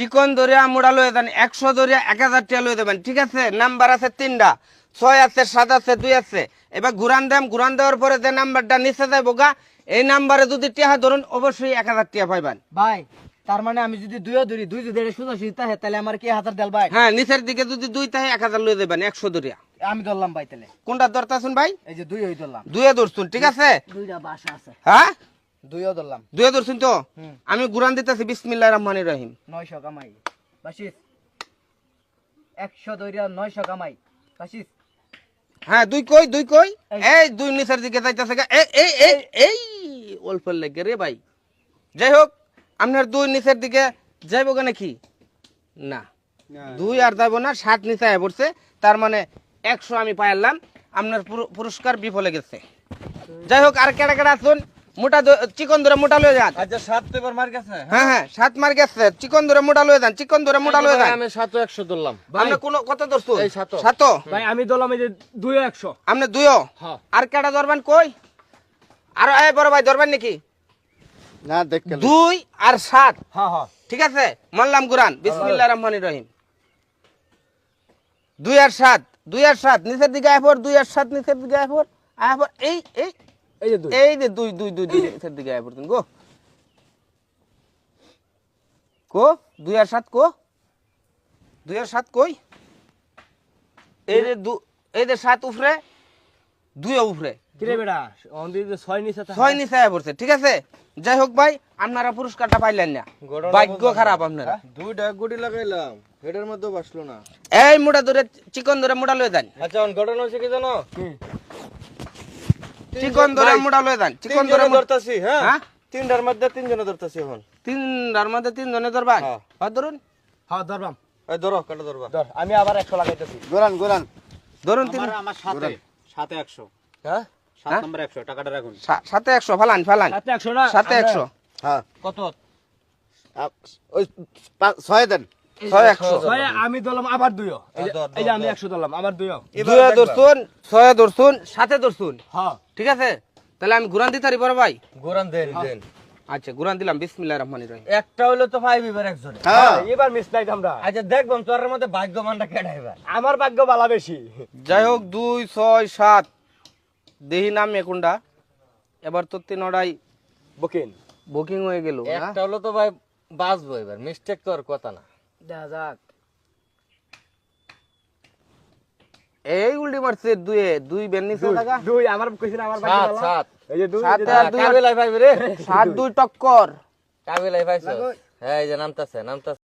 চিকন দরিয়া মোড়া লয়ে দেন একশো দরিয়া এক হাজার টাকা লয়ে দেবেন। ঠিক আছে? নাম্বার আছে তিনটা। ছয় আছে সাত আছে দুই আছে। এবার ঘুরান দেম ঘুরান দেওয়ার পরে যে নাম্বারটা নিচে যায় বোকা এই নাম্বারে যদি টিয়া ধরুন অবশ্যই এক হাজার টিয়া পাইবেন। ভাই তার মানে আমি যদি দুইও ধরি দুই যদি এটা সুদা সুদি থাকে তাহলে আমার কি হাজার দেল ভাই? হ্যাঁ নিচের দিকে যদি দুই তাহে এক হাজার লয়ে দেবেন একশো দরিয়া। আমি ধরলাম ভাই তাহলে। কোনটা ধরতাছুন ভাই? এই যে দুই ওই ধরলাম। দুয়ে ধরছুন ঠিক আছে? দুইটা বাসা আছে। হ্যাঁ? দুইও ধরলাম। দুয়ে ধরছুন তো? আমি ঘুরান দিতেছি বিসমিল্লাহ রহমানির রহিম। নয়শো কামাই। বাসিস একশো দইরা নয়শো কামাই। বাসিস। হ্যাঁ দুই কই দুই কই? এই। দুই নিচের দিকে যাইতেছে এই এই এই এই অল্প লেগে রে ভাই। যাই হোক আপনার দুই নিচের দিকে যাইব কেন কি? না। দুই আর যাইব না ষাট নিচে আয় পড়ছে। তার মানে একশো আমি পাইলাম। আপনার পুরস্কার বিফলে গেছে। যাই হোক আর কেডা কেডা আসুন মোটা দ- চিকন ধরে মোটা লয়ে যান। আচ্ছা সাত তো এবার মার গেছে হ্যাঁ? হ্যাঁ সাত মার গেছে চিকন ধরে মোটা লয়ে যান চিকন ধরে মোটা লয়ে যান। আমি সাতও একশো ধরলাম। আপনি কোন কত ধরছুন এই সাতও। সাত ভাই আমি ধরলাম এই যে দুই একশো। আপনি হ্যাঁ। আর কেডা ধরবেন কই? আর এ বড় ভাই ধরবেন নাকি? না দেখ দুই আর সাত। হ্যাঁ হ্যাঁ। ঠিক আছে? মানলাম কুরআন। বিসমিল্লাহ রহমান রহিম। দুই আর সাত দুই আর সাত নিচের দিকে আয় দুই আর সাত নিচের দিকে আয় আয় এই এই এই যে দুই। এই যে দুই দুই দুই দিকে আয় পড়তেন গো। কো? দুই আর সাত কো? দুই আর সাত কই? এই যে দু এই যে সাত উফরে দুই উফরে। কিরে বেটা অন্দি ছয় নিচে ছয় নিচে আয় পড়ছে ঠিক আছে? যাই হোক ভাই আপনারা পুরস্কারটা পাইলেন না। ভাগ্য খারাপ আপনারা। দুইটা গুটি লাগাইলাম হেডের মধ্যে বাসলো না। এই মোটা ধরে চিকন ধরে মোটা লয়ে যান। আচ্ছা ঘটনা হচ্ছে কি জানো? চিকন ধরে মোটা লয়ে দেন চিকন ধরে ধরতাছি হ্যাঁ? হ্যাঁ? তিনটার মধ্যে তিনজনে ধরতাছি এখন। তিনটার মধ্যে তিন জনে ধরবেন? হ্যাঁ। ধরুন। হ্যাঁ ধরবাম। এই ধরো কাটা ধরবা। ধর আমি আবার একশো লাগাইতেছি। গোরান গোরান। ধরুন তিন আমার সাথে সাথে একশো। হ্যাঁ? সাত হ্যাঁ? নম্বর একশো টাকাটা রাখুন। সাথে একশো ফালান ফালান। সাথে একশো না? সাথে একশো। হ্যাঁ। কত? ওই ছয় দেন। আমি ধরলাম আবার দুইও। এই যে- আমি একশো ধরলাম আবার দুইও। দুয়ে ধরছুন ছয় ধরছুন সাথে ধরছুন। হ্যাঁ। ঠিক আছে? তাহলে আমি ঘুরান দিতে পারি বড় ভাই। গোরান দেন দেন। আচ্ছা ঘুরান দিলাম বিসমিল্লাহ রহমান রহিম। একটা হইল তো ফাইভ এবার একজনে হ্যাঁ, এবার মিস নাই আমরা। আচ্ছা দেখবাম তোর মধ্যে ভাগ্যমানটা কেডা এবার? আমার ভাগ্য ভালো বেশি। যাই হোক দুই ছয় সাত। দেহি নাম একুন্ডা এবার তো তিনটাই বকিন বুকিং। বুকিং হয়ে গেল একটা হলো তো ভাই বাঁচবো এবার। মিস্টেক তো আর কথা না। দেখা যাক। এই উল্টি মারছে দুয়ে দুই বেন নিচে দুই আমার কইছিল আমার ভাগ্য সাত সাত। এই যে দুই আর কাবিলাই পাইবে রে। সাত দুই টক্কর। কাবিলাই পাইছো? হ্যাঁ এই যে নামতাছে নামতাছে।